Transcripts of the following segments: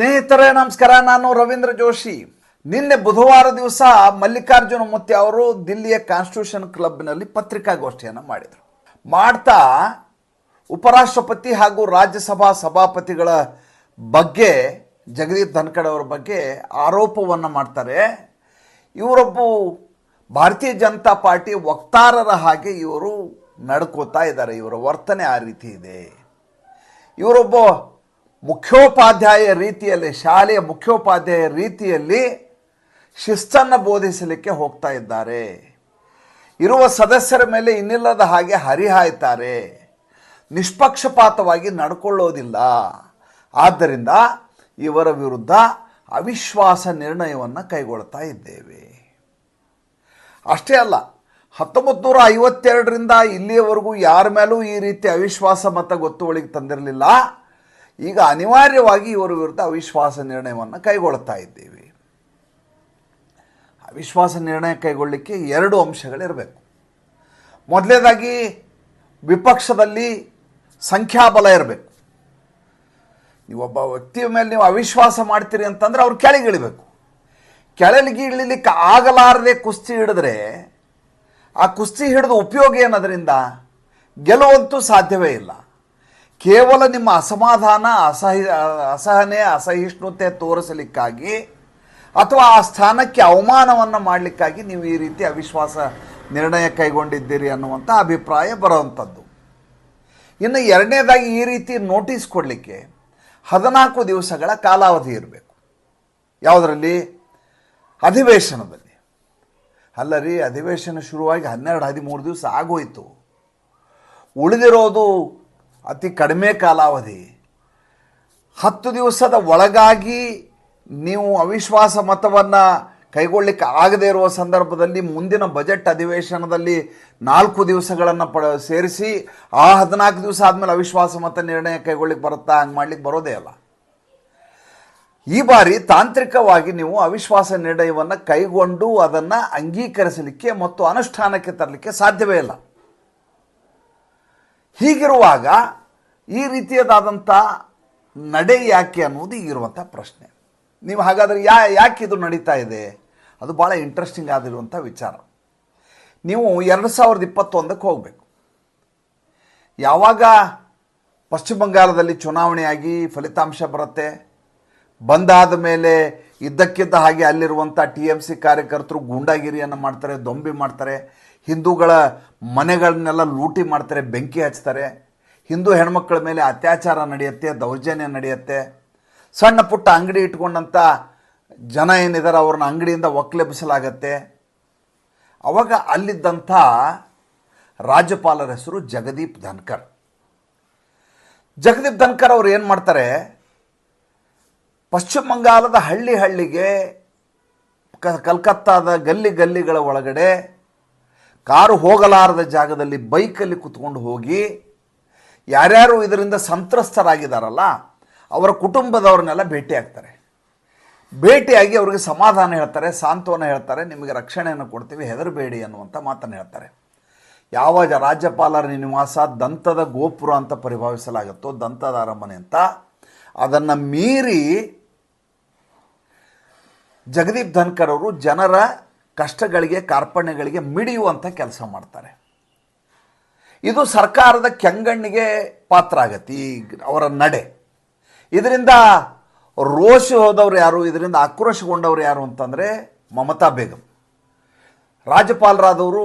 ಸ್ನೇಹಿತರೇ, ನಮಸ್ಕಾರ. ನಾನು ರವೀಂದ್ರ ಜೋಶಿ. ನಿನ್ನೆ ಬುಧವಾರ ದಿವಸ ಮಲ್ಲಿಕಾರ್ಜುನ ಮುತ್ತಿ ಅವರು ದಿಲ್ಲಿಯ ಕಾನ್ಸ್ಟಿಟ್ಯೂಷನ್ ಕ್ಲಬ್ನಲ್ಲಿ ಪತ್ರಿಕಾಗೋಷ್ಠಿಯನ್ನು ಮಾಡಿದರು. ಮಾಡ್ತಾ ಉಪರಾಷ್ಟ್ರಪತಿ ಹಾಗೂ ರಾಜ್ಯಸಭಾ ಸಭಾಪತಿಗಳ ಬಗ್ಗೆ, ಜಗದೀಪ್ ಧನ್ಕಡ್ ಅವರ ಬಗ್ಗೆ ಆರೋಪವನ್ನು ಮಾಡ್ತಾರೆ. ಇವರೊಬ್ಬ ಭಾರತೀಯ ಜನತಾ ಪಾರ್ಟಿ ವಕ್ತಾರರ ಹಾಗೆ ಇವರು ನಡ್ಕೋತಾ ಇದ್ದಾರೆ. ಇವರ ವರ್ತನೆ ಆ ರೀತಿ ಇದೆ. ಇವರೊಬ್ಬ ಮುಖ್ಯೋಪಾಧ್ಯಾಯ ರೀತಿಯಲ್ಲಿ, ಶಾಲೆಯ ಮುಖ್ಯೋಪಾಧ್ಯಾಯ ರೀತಿಯಲ್ಲಿ ಶಿಸ್ತನ್ನು ಬೋಧಿಸಲಿಕ್ಕೆ ಹೋಗ್ತಾ ಇದ್ದಾರೆ. ಇರುವ ಸದಸ್ಯರ ಮೇಲೆ ಇನ್ನಿಲ್ಲದ ಹಾಗೆ ಹರಿಹಾಯ್ತಾರೆ. ನಿಷ್ಪಕ್ಷಪಾತವಾಗಿ ನಡ್ಕೊಳ್ಳೋದಿಲ್ಲ. ಆದ್ದರಿಂದ ಇವರ ವಿರುದ್ಧ ಅವಿಶ್ವಾಸ ನಿರ್ಣಯವನ್ನು ಕೈಗೊಳ್ತಾ ಇದ್ದೇವೆ. ಅಷ್ಟೇ ಅಲ್ಲ ಹತ್ತೊಂಬತ್ತು ನೂರ ಐವತ್ತೆರಡರಿಂದ ಇಲ್ಲಿಯವರೆಗೂ ಯಾರ ಮೇಲೂ ಈ ರೀತಿ ಅವಿಶ್ವಾಸ ಮತ ಗೊತ್ತುವಳಿಗೆ ತಂದಿರಲಿಲ್ಲ. ಈಗ ಅನಿವಾರ್ಯವಾಗಿ ಇವರ ವಿರುದ್ಧ ಅವಿಶ್ವಾಸ ನಿರ್ಣಯವನ್ನು ಕೈಗೊಳ್ತಾ ಇದ್ದೀವಿ. ಅವಿಶ್ವಾಸ ನಿರ್ಣಯ ಕೈಗೊಳ್ಳಲಿಕ್ಕೆ ಎರಡು ಅಂಶಗಳಿರಬೇಕು. ಮೊದಲನೇದಾಗಿ ವಿಪಕ್ಷದಲ್ಲಿ ಸಂಖ್ಯಾಬಲ ಇರಬೇಕು. ನೀವು ಒಬ್ಬ ವ್ಯಕ್ತಿಯ ಮೇಲೆ ನೀವು ಅವಿಶ್ವಾಸ ಮಾಡ್ತೀರಿ ಅಂತಂದ್ರೆ ಅವ್ರು ಕೆಳಗಿಳಿಬೇಕು. ಕೆಳಗೆ ಇಳಿಲಿಕ್ಕೆ ಆಗಲಾರದೆ ಕುಸ್ತಿ ಹಿಡಿದ್ರೆ ಆ ಕುಸ್ತಿ ಹಿಡಿದು ಉಪಯೋಗ ಏನದರಿಂದ? ಗೆಲುವಂತೂ ಸಾಧ್ಯವೇ ಇಲ್ಲ. ಕೇವಲ ನಿಮ್ಮ ಅಸಮಾಧಾನ, ಅಸಹಿ, ಅಸಹನೆ, ಅಸಹಿಷ್ಣುತೆ ತೋರಿಸಲಿಕ್ಕಾಗಿ ಅಥವಾ ಆ ಸ್ಥಾನಕ್ಕೆ ಅವಮಾನವನ್ನು ಮಾಡಲಿಕ್ಕಾಗಿ ನೀವು ಈ ರೀತಿ ಅವಿಶ್ವಾಸ ನಿರ್ಣಯ ಕೈಗೊಂಡಿದ್ದೀರಿ ಅನ್ನುವಂಥ ಅಭಿಪ್ರಾಯ ಬರುವಂಥದ್ದು ಇನ್ನು ಎರಡನೇದಾಗಿ ಈ ರೀತಿ ನೋಟಿಸ್ ಕೊಡಲಿಕ್ಕೆ ಹದಿನಾಲ್ಕು ದಿವಸಗಳ ಕಾಲಾವಧಿ ಇರಬೇಕು. ಯಾವುದರಲ್ಲಿ? ಅಧಿವೇಶನದಲ್ಲಿ. ಅಲ್ಲ ರೀ, ಅಧಿವೇಶನ ಶುರುವಾಗಿ ಹನ್ನೆರಡು, ಹದಿಮೂರು ದಿವಸ ಆಗೋಯಿತು. ಉಳಿದಿರೋದು ಅತಿ ಕಡಿಮೆ ಕಾಲಾವಧಿ. ಹತ್ತು ದಿವಸದ ಒಳಗಾಗಿ ನೀವು ಅವಿಶ್ವಾಸ ಮತವನ್ನು ಕೈಗೊಳ್ಳಿಕ್ಕೆ ಆಗದೇ ಇರುವ ಸಂದರ್ಭದಲ್ಲಿ ಮುಂದಿನ ಬಜೆಟ್ ಅಧಿವೇಶನದಲ್ಲಿ ನಾಲ್ಕು ದಿವಸಗಳನ್ನು ಪ, ಸೇರಿಸಿ ಆ ಹದಿನಾಲ್ಕು ದಿವಸ ಆದಮೇಲೆ ಅವಿಶ್ವಾಸ ಮತ ನಿರ್ಣಯ ಕೈಗೊಳ್ಳಿಕ್ಕೆ ಬರುತ್ತಾ, ಹಂಗೆ ಮಾಡ್ಲಿಕ್ಕೆ ಬರೋದೇ ಅಲ್ಲ. ಈ ಬಾರಿ ತಾಂತ್ರಿಕವಾಗಿ ನೀವು ಅವಿಶ್ವಾಸ ನಿರ್ಣಯವನ್ನು ಕೈಗೊಂಡು ಅದನ್ನು ಅಂಗೀಕರಿಸಲಿಕ್ಕೆ ಮತ್ತು ಅನುಷ್ಠಾನಕ್ಕೆ ತರಲಿಕ್ಕೆ ಸಾಧ್ಯವೇ ಇಲ್ಲ. ಹೀಗಿರುವಾಗ ಈ ರೀತಿಯದಾದಂಥ ನಡೆ ಯಾಕೆ ಅನ್ನೋದು ಈಗಿರುವಂಥ ಪ್ರಶ್ನೆ. ನೀವು ಹಾಗಾದರೆ ಯಾ, ಯಾಕೆ ಇದು ನಡೀತಾ ಇದೆ? ಅದು ಭಾಳ ಇಂಟ್ರೆಸ್ಟಿಂಗ್ ಆಗಿರುವಂಥ ವಿಚಾರ. ನೀವು ಎರಡು ಸಾವಿರದ ಇಪ್ಪತ್ತೊಂದಕ್ಕೆ ಹೋಗಬೇಕು. ಯಾವಾಗ ಪಶ್ಚಿಮ ಬಂಗಾಳದಲ್ಲಿ ಚುನಾವಣೆಯಾಗಿ ಫಲಿತಾಂಶ ಬರುತ್ತೆ? ಬಂದಾದ ಮೇಲೆ ಇದ್ದಕ್ಕಿದ್ದ ಹಾಗೆ ಅಲ್ಲಿರುವಂಥ ಟಿ ಎಂ ಸಿ ಕಾರ್ಯಕರ್ತರು ಗೂಂಡಾಗಿರಿಯನ್ನು ಮಾಡ್ತಾರೆ, ದೊಂಬಿ ಮಾಡ್ತಾರೆ. ಹಿಂದೂಗಳ ಮನೆಗಳನ್ನೆಲ್ಲ ಲೂಟಿ ಮಾಡ್ತಾರೆ, ಬೆಂಕಿ ಹಚ್ತಾರೆ. ಹಿಂದೂ ಹೆಣ್ಮಕ್ಳ ಮೇಲೆ ಅತ್ಯಾಚಾರ ನಡೆಯುತ್ತೆ, ದೌರ್ಜನ್ಯ ನಡೆಯುತ್ತೆ. ಸಣ್ಣ ಪುಟ್ಟ ಅಂಗಡಿ ಇಟ್ಕೊಂಡಂಥ ಜನ ಏನಿದ್ದಾರೆ ಅವ್ರನ್ನ ಅಂಗಡಿಯಿಂದ ಒಕ್ಕಲೆಬ್ಬಿಸಲಾಗತ್ತೆ. ಅವಾಗ ಅಲ್ಲಿದ್ದಂಥ ರಾಜ್ಯಪಾಲರ ಹೆಸರು ಜಗದೀಪ್ ಧನ್ಕರ್. ಜಗದೀಪ್ ಧನ್ಕರ್ ಅವ್ರು ಏನು ಮಾಡ್ತಾರೆ, ಪಶ್ಚಿಮ ಬಂಗಾಲದ ಹಳ್ಳಿ ಹಳ್ಳಿಗೆ ಕಲ್ಕತ್ತಾದ ಗಲ್ಲಿ ಗಲ್ಲಿಗಳ ಒಳಗಡೆ ಕಾರು ಹೋಗಲಾರದ ಜಾಗದಲ್ಲಿ ಬೈಕಲ್ಲಿ ಕುತ್ಕೊಂಡು ಹೋಗಿ ಯಾರ್ಯಾರು ಇದರಿಂದ ಸಂತ್ರಸ್ತರಾಗಿದ್ದಾರಲ್ಲ, ಅವರ ಕುಟುಂಬದವ್ರನ್ನೆಲ್ಲ ಭೇಟಿಯಾಗ್ತಾರೆ ಭೇಟಿಯಾಗಿ ಅವರಿಗೆ ಸಮಾಧಾನ ಹೇಳ್ತಾರೆ, ಸಾಂತ್ವನ ಹೇಳ್ತಾರೆ, ನಿಮಗೆ ರಕ್ಷಣೆಯನ್ನು ಕೊಡ್ತೀವಿ, ಹೆದರಬೇಡಿ ಅನ್ನುವಂಥ ಮಾತನ್ನು ಹೇಳ್ತಾರೆ. ಯಾವ ರಾಜ್ಯಪಾಲರ ನಿವಾಸ, ದಂತದ ಗೋಪುರ ಅಂತ ಪರಿಭಾವಿಸಲಾಗುತ್ತೋ, ದಂತದ ಅರಮನೆ ಅಂತ, ಅದನ್ನು ಮೀರಿ ಜಗದೀಪ್ ಧನ್ಕರ್ ಅವರು ಜನರ ಕಷ್ಟಗಳಿಗೆ, ಕಾರ್ಪಣ್ಯಗಳಿಗೆ ಮಿಡಿಯುವಂಥ ಕೆಲಸ ಮಾಡ್ತಾರೆ. ಇದು ಸರ್ಕಾರದ ಕೆಂಗಣ್ಣಿಗೆ ಪಾತ್ರ ಆಗತ್ತೆ, ಈ ಅವರ ನಡೆ. ಇದರಿಂದ ರೋಷ ಹೋದವ್ರು ಯಾರು, ಇದರಿಂದ ಆಕ್ರೋಶಗೊಂಡವ್ರು ಯಾರು ಅಂತಂದರೆ ಮಮತಾ ಬೇಗಂ. ರಾಜ್ಯಪಾಲರಾದವರು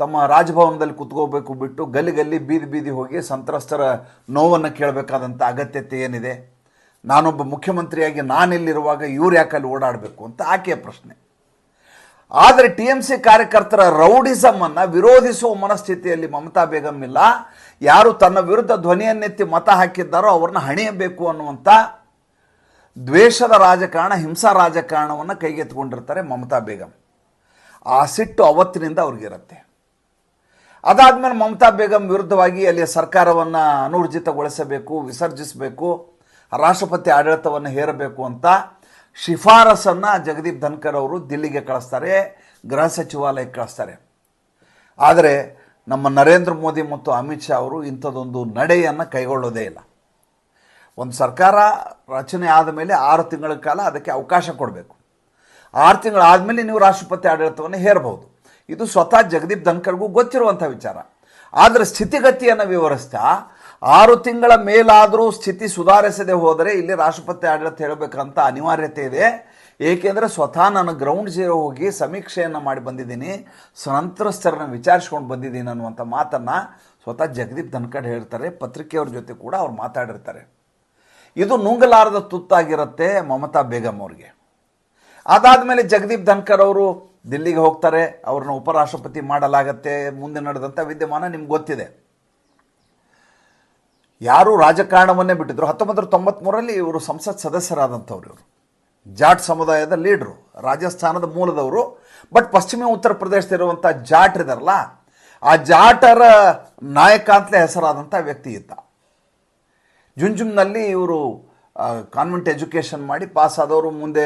ತಮ್ಮ ರಾಜಭವನದಲ್ಲಿ ಕುತ್ಕೋಬೇಕು ಬಿಟ್ಟು ಗಲ್ಲಿ ಗಲ್ಲಿ ಬೀದಿ ಬೀದಿ ಹೋಗಿ ಸಂತ್ರಸ್ತರ ನೋವನ್ನು ಕೇಳಬೇಕಾದಂಥ ಅಗತ್ಯತೆ ಏನಿದೆ? ನಾನೊಬ್ಬ ಮುಖ್ಯಮಂತ್ರಿಯಾಗಿ ನಾನಿಲ್ಲಿರುವಾಗ ಇವ್ರು ಯಾಕಲ್ಲಿ ಓಡಾಡಬೇಕು ಅಂತ ಆಕೆಯ ಪ್ರಶ್ನೆ. ಆದರೆ ಟಿ ಎಂ ಸಿ ಕಾರ್ಯಕರ್ತರ ರೌಡಿಸಮನ್ನು ವಿರೋಧಿಸುವ ಮನಸ್ಥಿತಿಯಲ್ಲಿ ಮಮತಾ ಬೇಗಂ ಇಲ್ಲ. ಯಾರು ತನ್ನ ವಿರುದ್ಧ ಧ್ವನಿಯನ್ನೆತ್ತಿ ಮತ ಹಾಕಿದ್ದಾರೋ ಅವ್ರನ್ನ ಹಣಿಯಬೇಕು ಅನ್ನುವಂಥ ದ್ವೇಷದ ರಾಜಕಾರಣ, ಹಿಂಸಾ ರಾಜಕಾರಣವನ್ನು ಕೈಗೆತ್ತಿಕೊಂಡಿರ್ತಾರೆ ಮಮತಾ ಬೇಗಂ. ಆ ಸಿಟ್ಟು ಅವತ್ತಿನಿಂದ ಅವ್ರಿಗಿರುತ್ತೆ. ಅದಾದಮೇಲೆ ಮಮತಾ ಬೇಗಂ ವಿರುದ್ಧವಾಗಿ ಅಲ್ಲಿಯ ಸರ್ಕಾರವನ್ನು ಅನೂರ್ಜಿತಗೊಳಿಸಬೇಕು, ವಿಸರ್ಜಿಸಬೇಕು, ರಾಷ್ಟ್ರಪತಿ ಆಡಳಿತವನ್ನು ಹೇರಬೇಕು ಅಂತ ಶಿಫಾರಸನ್ನು ಜಗದೀಪ್ ಧನ್ಕರ್ ಅವರು ದಿಲ್ಲಿಗೆ ಕಳಿಸ್ತಾರೆ, ಗೃಹ ಸಚಿವಾಲಯಕ್ಕೆ ಕಳಿಸ್ತಾರೆ. ಆದರೆ ನಮ್ಮ ನರೇಂದ್ರ ಮೋದಿ ಮತ್ತು ಅಮಿತ್ ಶಾ ಅವರು ಇಂಥದ್ದೊಂದು ನಡೆಯನ್ನು ಕೈಗೊಳ್ಳೋದೇ ಇಲ್ಲ. ಒಂದು ಸರ್ಕಾರ ರಚನೆ ಆದ ಮೇಲೆ ಆರು ತಿಂಗಳ ಕಾಲ ಅದಕ್ಕೆ ಅವಕಾಶ ಕೊಡಬೇಕು. ಆರು ತಿಂಗಳಾದಮೇಲೆ ನೀವು ರಾಷ್ಟ್ರಪತಿ ಆಡಳಿತವನ್ನು ಹೇರಬಹುದು. ಇದು ಸ್ವತಃ ಜಗದೀಪ್ ಧನ್ಕರ್ಗೂ ಗೊತ್ತಿರುವಂಥ ವಿಚಾರ. ಆದರೆ ಸ್ಥಿತಿಗತಿಯನ್ನು ವಿವರಿಸ್ತಾ ಆರು ತಿಂಗಳ ಮೇಲಾದರೂ ಸ್ಥಿತಿ ಸುಧಾರಿಸದೆ ಹೋದರೆ ಇಲ್ಲಿ ರಾಷ್ಟ್ರಪತಿ ಆಡಳಿತ ಹೇಳಬೇಕಂತ ಅನಿವಾರ್ಯತೆ ಇದೆ. ಏಕೆಂದರೆ ಸ್ವತಃ ನಾನು ಗ್ರೌಂಡ್ ಜೀರೋ ಹೋಗಿ ಸಮೀಕ್ಷೆಯನ್ನು ಮಾಡಿ ಬಂದಿದ್ದೀನಿ. ಸಂತ್ರಸ್ತರನ್ನು ವಿಚಾರಿಸ್ಕೊಂಡು ಬಂದಿದ್ದೀನಿ ಅನ್ನುವಂಥ ಮಾತನ್ನು ಸ್ವತಃ ಜಗದೀಪ್ ಧನ್ಕಡ್ ಹೇಳ್ತಾರೆ. ಪತ್ರಿಕೆಯವ್ರ ಜೊತೆ ಕೂಡ ಅವ್ರು ಮಾತಾಡಿರ್ತಾರೆ. ಇದು ನುಂಗಲಾರದ ತುತ್ತಾಗಿರುತ್ತೆ ಮಮತಾ ಬೇಗಂ ಅವ್ರಿಗೆ. ಅದಾದಮೇಲೆ ಜಗದೀಪ್ ಧನ್ಕರ್ ಅವರು ದಿಲ್ಲಿಗೆ ಹೋಗ್ತಾರೆ. ಅವ್ರನ್ನ ಉಪರಾಷ್ಟ್ರಪತಿ ಮಾಡಲಾಗತ್ತೆ. ಮುಂದೆ ನಡೆದಂಥ ವಿದ್ಯಮಾನ ನಿಮ್ಗೆ ಗೊತ್ತಿದೆ. ಯಾರು ರಾಜಕಾರಣವನ್ನೇ ಬಿಟ್ಟಿದ್ರು? ಹತ್ತೊಂಬತ್ತು ತೊಂಬತ್ಮೂರರಲ್ಲಿ ಇವರು ಸಂಸತ್ ಸದಸ್ಯರಾದಂಥವ್ರು ಇವರು. ಜಾಟ್ ಸಮುದಾಯದ ಲೀಡ್ರು, ರಾಜಸ್ಥಾನದ ಮೂಲದವರು. ಬಟ್ ಪಶ್ಚಿಮ ಉತ್ತರ ಪ್ರದೇಶದಲ್ಲಿರುವಂಥ ಜಾಟ್ ಇದಾರಲ್ಲ, ಆ ಜಾಟರ ನಾಯಕ ಅಂತಲೇ ಹೆಸರಾದಂಥ ವ್ಯಕ್ತಿ ಇದ್ದ. ಜುಂಜುಮ್ನಲ್ಲಿ ಇವರು ಕಾನ್ವೆಂಟ್ ಎಜುಕೇಷನ್ ಮಾಡಿ ಪಾಸ್ ಆದವರು. ಮುಂದೆ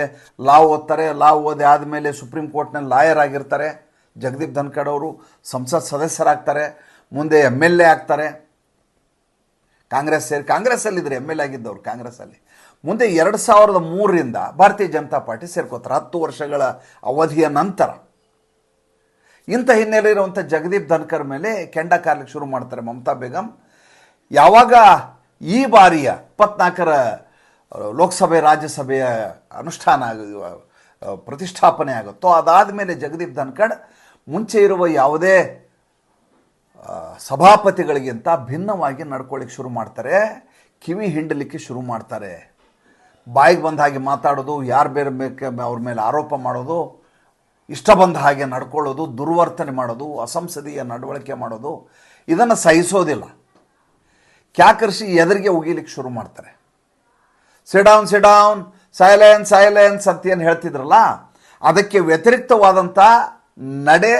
ಲಾ ಓದ್ತಾರೆ. ಲಾ ಓದಿ ಆದಮೇಲೆ ಸುಪ್ರೀಂ ಕೋರ್ಟ್ನಲ್ಲಿ ಲಾಯರ್ ಆಗಿರ್ತಾರೆ. ಜಗದೀಪ್ ಧನ್ಕಡ್ ಅವರು ಸಂಸತ್ ಸದಸ್ಯರಾಗ್ತಾರೆ. ಮುಂದೆ ಎಂ ಎಲ್ ಎ ಆಗ್ತಾರೆ. ಕಾಂಗ್ರೆಸ್ ಸೇರಿ ಕಾಂಗ್ರೆಸ್ಸಲ್ಲಿದ್ದರು ಎಂ ಎಲ್ ಆಗಿದ್ದವ್ರು ಕಾಂಗ್ರೆಸ್ಸಲ್ಲಿ. ಮುಂದೆ ಎರಡು ಸಾವಿರದ ಮೂರರಿಂದ ಭಾರತೀಯ ಜನತಾ ಪಾರ್ಟಿ ಸೇರ್ಕೋತಾರೆ. ಹತ್ತು ವರ್ಷಗಳ ಅವಧಿಯ ನಂತರ. ಇಂಥ ಹಿನ್ನೆಲೆ ಇರುವಂಥ ಜಗದೀಪ್ ಧನ್ಕರ್ ಮೇಲೆ ಕೆಂಡ ಕಾರ್ಲಿಕ್ಕೆ ಶುರು ಮಾಡ್ತಾರೆ ಮಮತಾ ಬೇಗಂ. ಯಾವಾಗ ಈ ಬಾರಿಯ ಇಪ್ಪತ್ನಾಲ್ಕರ ಲೋಕಸಭೆ, ರಾಜ್ಯಸಭೆಯ ಅನುಷ್ಠಾನ ಪ್ರತಿಷ್ಠಾಪನೆ ಆಗುತ್ತೋ ಅದಾದ ಮೇಲೆ ಜಗದೀಪ್ ಧನ್ಕಡ್ ಮುಂಚೆ ಇರುವ ಯಾವುದೇ ಸಭಾಪತಿಗಳಿಗಿಂತ ಭಿನ್ನವಾಗಿ ನಡ್ಕೊಳ್ಳಿಕ್ಕೆ ಶುರು ಮಾಡ್ತಾರೆ, ಕಿವಿ ಹಿಂಡಲಿಕ್ಕೆ ಶುರು ಮಾಡ್ತಾರೆ. ಬಾಯಿಗೆ ಬಂದ ಹಾಗೆ ಮಾತಾಡೋದು, ಯಾರು ಬೇರೆ ಬೇಕೆ ಅವ್ರ ಮೇಲೆ ಆರೋಪ ಮಾಡೋದು, ಇಷ್ಟ ಬಂದ ಹಾಗೆ ನಡ್ಕೊಳ್ಳೋದು, ದುರ್ವರ್ತನೆ ಮಾಡೋದು, ಅಸಂಸದೀಯ ನಡವಳಿಕೆ ಮಾಡೋದು, ಇದನ್ನು ಸಹಿಸೋದಿಲ್ಲ. ಕ್ಯಾಕರ್ಷಿ ಎದುರಿಗೆ ಉಗಿಲಿಕ್ಕೆ ಶುರು ಮಾಡ್ತಾರೆ. ಸಿಡೌನ್ ಸಿಡೌನ್ ಸೈಲೆನ್ಸ್ ಸೈಲೆನ್ಸ್ ಅಂತ ಏನು ಹೇಳ್ತಿದ್ರಲ್ಲ, ಅದಕ್ಕೆ ವ್ಯತಿರಿಕ್ತವಾದಂಥ ನಡೆ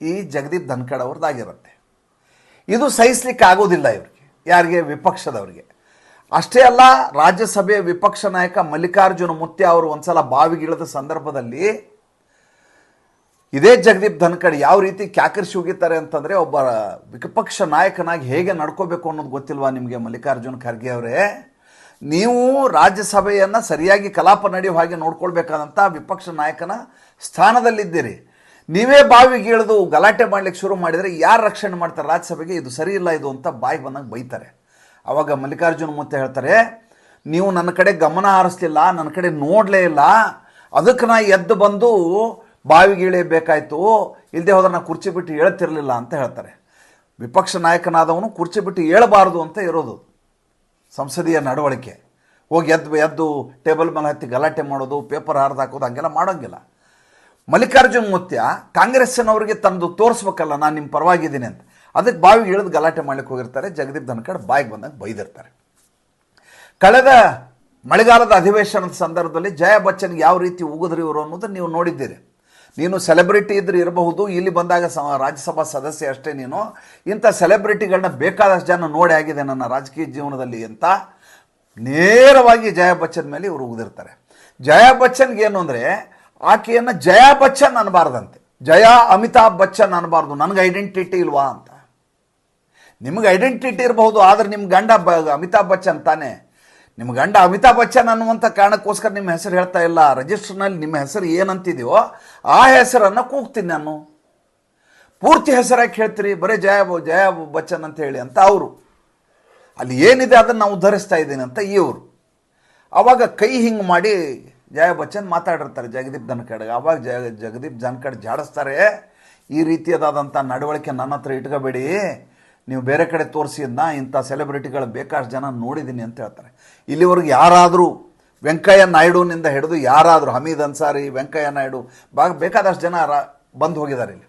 ಈ ಜಗದೀಪ್ ಧನ್ಕಡ್ ಅವ್ರದ್ದಾಗಿರುತ್ತೆ ಇದು ಸಹಿಸ್ಲಿಕ್ಕೆ ಆಗೋದಿಲ್ಲ ಇವರಿಗೆ, ಯಾರಿಗೆ? ವಿಪಕ್ಷದವರಿಗೆ. ಅಷ್ಟೇ ಅಲ್ಲ, ರಾಜ್ಯಸಭೆಯ ವಿಪಕ್ಷ ನಾಯಕ ಮಲ್ಲಿಕಾರ್ಜುನ ಮುತ್ಯ ಅವರು ಒಂದ್ಸಲ ಬಾವಿಗಿಳಿದ ಸಂದರ್ಭದಲ್ಲಿ, ಇದೇ ಜಗದೀಪ್ ಧನ್ಕಡ್ ಯಾವ ರೀತಿ ಕ್ಯಾಕರ್ಸಿ ಹೋಗಿದ್ದಾರೆ ಅಂತಂದರೆ ಒಬ್ಬ ವಿಪಕ್ಷ ನಾಯಕನಾಗಿ ಹೇಗೆ ನಡ್ಕೋಬೇಕು ಅನ್ನೋದು ಗೊತ್ತಿಲ್ವಾ ನಿಮಗೆ ಮಲ್ಲಿಕಾರ್ಜುನ ಖರ್ಗೆ ಅವರೇ? ನೀವು ರಾಜ್ಯಸಭೆಯನ್ನು ಸರಿಯಾಗಿ ಕಲಾಪ ನಡೆಯುವ ಹಾಗೆ ನೋಡ್ಕೊಳ್ಬೇಕಾದಂಥ ವಿಪಕ್ಷ ನಾಯಕನ ಸ್ಥಾನದಲ್ಲಿದ್ದೀರಿ. ನೀವೇ ಬಾವಿಗೆ ಇಳಿದು ಗಲಾಟೆ ಮಾಡ್ಲಿಕ್ಕೆ ಶುರು ಮಾಡಿದರೆ ಯಾರು ರಕ್ಷಣೆ ಮಾಡ್ತಾರೆ ರಾಜ್ಯಸಭೆಗೆ? ಇದು ಸರಿ ಇಲ್ಲ ಇದು ಅಂತ ಬಾಯಿ ಬಂದಂಗೆ ಬೈತಾರೆ. ಆವಾಗ ಮಲ್ಲಿಕಾರ್ಜುನ ಮುತ್ತೆ ಹೇಳ್ತಾರೆ, ನೀವು ನನ್ನ ಕಡೆ ಗಮನ ಹರಿಸ್ಲಿಲ್ಲ, ನನ್ನ ಕಡೆ ನೋಡಲೇ ಇಲ್ಲ. ಅದಕ್ಕೆ ನಾ ಎದ್ದು ಬಂದು ಬಾವಿಗೆ ಇಳಿಯಬೇಕಾಯ್ತು. ಇಲ್ಲದೆ ಹೋದ್ರೆ ನಾನು ಕುರ್ಚಿ ಬಿಟ್ಟು ಹೇಳ್ತಿರ್ಲಿಲ್ಲ ಅಂತ ಹೇಳ್ತಾರೆ. ವಿಪಕ್ಷ ನಾಯಕನಾದವನು ಕುರ್ಚಿ ಬಿಟ್ಟು ಏಳಬಾರ್ದು ಅಂತ ಇರೋದು. ಸಂಸದೀಯ ನಡವಳಿಕೆ. ಹೋಗಿ ಎದ್ದು ಎದ್ದು ಟೇಬಲ್ ಮೇಲೆ ಹತ್ತಿ ಗಲಾಟೆ ಮಾಡೋದು, ಪೇಪರ್ ಹಾರ್ದು ಹಾಕೋದು, ಹಂಗೆಲ್ಲ ಮಾಡೋಂಗಿಲ್ಲ. ಮಲ್ಲಿಕಾರ್ಜುನ್ ಮುತ್ಯ ಕಾಂಗ್ರೆಸ್ಸಿನವ್ರಿಗೆ ತಂದು ತೋರಿಸ್ಬೇಕಲ್ಲ, ನಾನು ನಿಮ್ಮ ಪರವಾಗಿದ್ದೀನಿ ಅಂತ. ಅದಕ್ಕೆ ಬಾವಿ ಇಳಿದು ಗಲಾಟೆ ಮಾಡ್ಲಿಕ್ಕೆ ಹೋಗಿರ್ತಾರೆ. ಜಗದೀಪ್ ಧನ್ಕಡ್ ಬಾಯಿಗೆ ಬಂದಾಗ ಬೈದಿರ್ತಾರೆ. ಕಳೆದ ಮಳೆಗಾಲದ ಅಧಿವೇಶನದ ಸಂದರ್ಭದಲ್ಲಿ ಜಯ ಬಚ್ಚನ್ಗೆ ಯಾವ ರೀತಿ ಉಗಿದ್ರಿ ಇವರು ಅನ್ನೋದು ನೀವು ನೋಡಿದ್ದೀರಿ. ನೀನು ಸೆಲೆಬ್ರಿಟಿ ಇದ್ರೆ ಇರಬಹುದು, ಇಲ್ಲಿ ಬಂದಾಗ ಸ ರಾಜ್ಯಸಭಾ ಸದಸ್ಯ ಅಷ್ಟೇ ನೀನು. ಇಂಥ ಸೆಲೆಬ್ರಿಟಿಗಳನ್ನ ಬೇಕಾದಷ್ಟು ಜನ ನೋಡಿ ಆಗಿದೆ ನನ್ನ ರಾಜಕೀಯ ಜೀವನದಲ್ಲಿ ಅಂತ ನೇರವಾಗಿ ಜಯ ಬಚ್ಚನ್ ಮೇಲೆ ಇವರು ಉಗಿದಿರ್ತಾರೆ. ಜಯ ಬಚ್ಚನ್ಗೆ ಏನು ಅಂದರೆ ಆಕೆಯನ್ನು ಜಯಾ ಬಚ್ಚನ್ ಅನ್ನಬಾರ್ದಂತೆ ಜಯ ಅಮಿತಾಬ್ ಬಚ್ಚನ್ ಅನ್ನಬಾರ್ದು ನನಗೆ ಐಡೆಂಟಿಟಿ ಇಲ್ವಾ ಅಂತ. ನಿಮಗೆ ಐಡೆಂಟಿಟಿ ಇರಬಹುದು, ಆದರೆ ನಿಮ್ಮ ಗಂಡ ಬ, ಅಮಿತಾಬ್ ಬಚ್ಚನ್ ತಾನೇ. ನಿಮ್ಮ ಗಂಡ ಅಮಿತಾಬ್ ಬಚ್ಚನ್ ಅನ್ನುವಂಥ ಕಾರಣಕ್ಕೋಸ್ಕರ ನಿಮ್ಮ ಹೆಸರು ಹೇಳ್ತಾ ಇಲ್ಲ. ರಿಜಿಸ್ಟರ್ನಲ್ಲಿ ನಿಮ್ಮ ಹೆಸರು ಏನಂತಿದೆಯೋ, ಆ ಹೆಸರನ್ನು ಕೂಗ್ತೀನಿ ನಾನು. ಪೂರ್ತಿ ಹೆಸರಾಗಿ ಹೇಳ್ತೀರಿ, ಬರೀ ಜಯ ಜಯ ಬಚ್ಚನ್ ಅಂತ ಹೇಳಿ ಅಂತ ಅವರು. ಅಲ್ಲಿ ಏನಿದೆ ಅದನ್ನು ನಾವು ಉದ್ಧರಿಸ್ತಾ ಇದ್ದೀನಿ ಅಂತ ಇವರು ಅವಾಗ ಕೈ ಹಿಂಗೆ ಮಾಡಿ ಜಯ ಬಚ್ಚನ್ ಮಾತಾಡಿರ್ತಾರೆ ಜಗದೀಪ್ ಧನ್ಕಡ್ ಆವಾಗ ಜಗ ಜಗದೀಪ್ ಧನ್ಕಡ್ ಜಾಡಿಸ್ತಾರೆ, ಈ ರೀತಿಯದಾದಂಥ ನಡವಳಿಕೆ ನನ್ನ ಹತ್ರ ಇಟ್ಕೋಬೇಡಿ. ನೀವು ಬೇರೆ ಕಡೆ ತೋರಿಸಿದ್ನ ಇಂಥ ಸೆಲೆಬ್ರಿಟಿಗಳು ಬೇಕಾಷ್ಟು ಜನ ನೋಡಿದ್ದೀನಿ ಅಂತ ಹೇಳ್ತಾರೆ. ಇಲ್ಲಿವರೆಗೂ ಯಾರಾದರೂ ವೆಂಕಯ್ಯ ನಾಯ್ಡುನಿಂದ ಹಿಡಿದು ಯಾರಾದರೂ ಹಮೀದ್ ಅನ್ಸಾರಿ, ವೆಂಕಯ್ಯ ನಾಯ್ಡು ಬಾಗ ಬೇಕಾದಷ್ಟು ಜನ ರಾ, ಬಂದು ಹೋಗಿದ್ದಾರೆ ಇಲ್ಲಿ.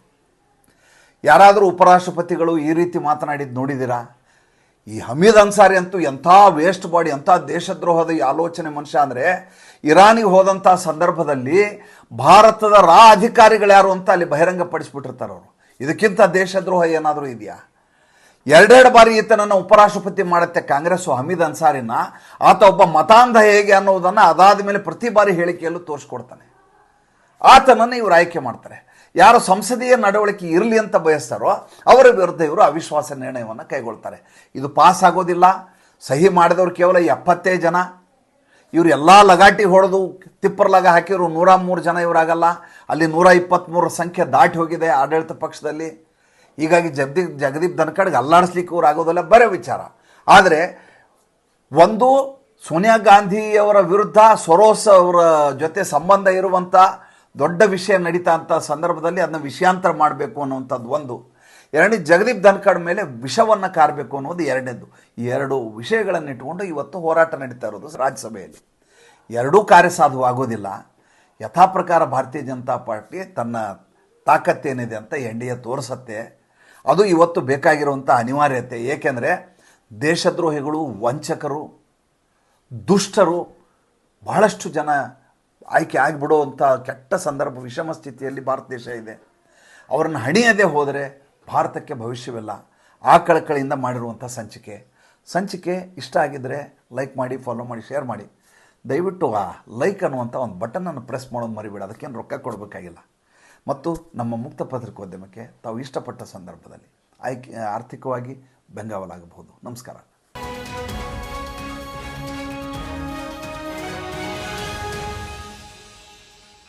ಯಾರಾದರೂ ಉಪರಾಷ್ಟ್ರಪತಿಗಳು ಈ ರೀತಿ ಮಾತನಾಡಿದ್ದು ನೋಡಿದ್ದೀರಾ? ಈ ಹಮೀದ್ ಅನ್ಸಾರಿ ಅಂತೂ ಎಂಥ ವೇಸ್ಟ್ ಬಾಡಿ ಎಂಥ ದೇಶದ್ರೋಹದ ಈ ಆಲೋಚನೆ ಮನುಷ್ಯ ಅಂದರೆ, ಇರಾನಿಗೆ ಹೋದಂಥ ಸಂದರ್ಭದಲ್ಲಿ ಭಾರತದ ರಾ ಅಧಿಕಾರಿಗಳು ಯಾರು ಅಂತ ಅಲ್ಲಿ ಬಹಿರಂಗಪಡಿಸ್ಬಿಟ್ಟಿರ್ತಾರೆ ಅವರು. ಇದಕ್ಕಿಂತ ದೇಶದ್ರೋಹ ಏನಾದರೂ ಇದೆಯಾ? ಎರಡೆರಡು ಬಾರಿ ಈತನನ್ನು ಉಪರಾಷ್ಟ್ರಪತಿ ಮಾಡುತ್ತೆ ಕಾಂಗ್ರೆಸ್ಸು ಹಮೀದ್ ಅನ್ಸಾರಿನ. ಆತ ಒಬ್ಬ ಮತಾಂಧ ಹೇಗೆ ಅನ್ನೋದನ್ನು ಅದಾದ ಮೇಲೆ ಪ್ರತಿ ಬಾರಿ ಹೇಳಿಕೆಯಲ್ಲೂ ತೋರಿಸ್ಕೊಡ್ತಾನೆ. ಆತನನ್ನು ಇವರು ಆಯ್ಕೆ ಮಾಡ್ತಾರೆ. ಯಾರು ಸಂಸದೀಯ ನಡವಳಿಕೆ ಇರಲಿ ಅಂತ ಬಯಸ್ತಾರೋ ಅವರ ವಿರುದ್ಧ ಇವರು ಅವಿಶ್ವಾಸ ನಿರ್ಣಯವನ್ನು ಕೈಗೊಳ್ತಾರೆ. ಇದು ಪಾಸ್ ಆಗೋದಿಲ್ಲ. ಸಹಿ ಮಾಡಿದವರು ಕೇವಲ ಎಪ್ಪತ್ತೇ ಜನ. ಇವರು ಎಲ್ಲ ಲಗಾಟಿ ಹೊಡೆದು ತಿಪ್ಪರ್ ಲಗ ಹಾಕಿದ್ರು ನೂರ ಮೂರು ಜನ ಇವರಾಗಲ್ಲ. ಅಲ್ಲಿ ನೂರ ಇಪ್ಪತ್ತ್ಮೂರು ಸಂಖ್ಯೆ ದಾಟಿ ಹೋಗಿದೆ ಆಡಳಿತ ಪಕ್ಷದಲ್ಲಿ. ಹೀಗಾಗಿ ಜಗದೀಪ್ ಜಗದೀಪ್ ಧನ್ಕಡ್ಗೆ ಅಲ್ಲಾಡಿಸ್ಲಿಕ್ಕೆ ಇವ್ರು ಬರೇ ಬರೋ ವಿಚಾರ. ಆದರೆ ಒಂದು ಸೋನಿಯಾ ಗಾಂಧಿಯವರ ವಿರುದ್ಧ ಸೊರೋಸ್ ಅವರ ಜೊತೆ ಸಂಬಂಧ ಇರುವಂಥ ದೊಡ್ಡ ವಿಷಯ ನಡೀತಾ ಅಂತ ಸಂದರ್ಭದಲ್ಲಿ ಅದನ್ನ ವಿಷಯಾಂತರ ಮಾಡಬೇಕು ಅನ್ನುವಂಥದ್ದು ಒಂದು. ಎರಡನೇ ಜಗದೀಪ್ ಧನ್ಕಡ್ ಮೇಲೆ ವಿಷವನ್ನು ಕಾರಬೇಕು ಅನ್ನೋದು ಎರಡನೇದು. ಎರಡು ವಿಷಯಗಳನ್ನು ಇಟ್ಕೊಂಡು ಇವತ್ತು ಹೋರಾಟ ನಡೀತಾ ಇರೋದು ರಾಜ್ಯಸಭೆಯಲ್ಲಿ. ಎರಡೂ ಕಾರ್ಯ ಸಾಧುವಾಗೋದಿಲ್ಲ ಯಥಾ ಪ್ರಕಾರ ಭಾರತೀಯ ಜನತಾ ಪಾರ್ಟಿ ತನ್ನ ತಾಕತ್ತೇನಿದೆ ಅಂತ ಎನ್ ಡಿ ತೋರಿಸತ್ತೆ. ಅದು ಇವತ್ತು ಬೇಕಾಗಿರುವಂಥ ಅನಿವಾರ್ಯತೆ. ಏಕೆಂದರೆ ದೇಶದ್ರೋಹಿಗಳು, ವಂಚಕರು, ದುಷ್ಟರು ಬಹಳಷ್ಟು ಜನ ಆಯ್ಕೆ ಆಗಿಬಿಡುವಂಥ ಕೆಟ್ಟ ಸಂದರ್ಭ, ವಿಷಮ ಸ್ಥಿತಿಯಲ್ಲಿ ಭಾರತ ದೇಶ ಇದೆ. ಅವರನ್ನು ಹಣಿಯದೆ ಹೋದರೆ ಭಾರತಕ್ಕೆ ಭವಿಷ್ಯವಿಲ್ಲ. ಆ ಕಳಕಳಿಯಿಂದ ಮಾಡಿರುವಂಥ ಸಂಚಿಕೆ. ಸಂಚಿಕೆ ಇಷ್ಟ ಆಗಿದ್ದರೆ ಲೈಕ್ ಮಾಡಿ ಫಾಲೋ ಮಾಡಿ ಶೇರ್ ಮಾಡಿ. ದಯವಿಟ್ಟು ಆ ಲೈಕ್ ಅನ್ನುವಂಥ ಒಂದು ಬಟನನ್ನು ಪ್ರೆಸ್ ಮಾಡೋದು ಮರಿಬೇಡ. ಅದಕ್ಕೇನು ರೊಕ್ಕ ಕೊಡಬೇಕಾಗಿಲ್ಲ. ಮತ್ತು ನಮ್ಮ ಮುಕ್ತ ಪತ್ರಿಕೋದ್ಯಮಕ್ಕೆ ತಾವು ಇಷ್ಟಪಟ್ಟ ಸಂದರ್ಭದಲ್ಲಿ ಆಯ್ಕೆ, ಆರ್ಥಿಕವಾಗಿ ಬೆಂಗಾವಲಾಗಬಹುದು. ನಮಸ್ಕಾರ.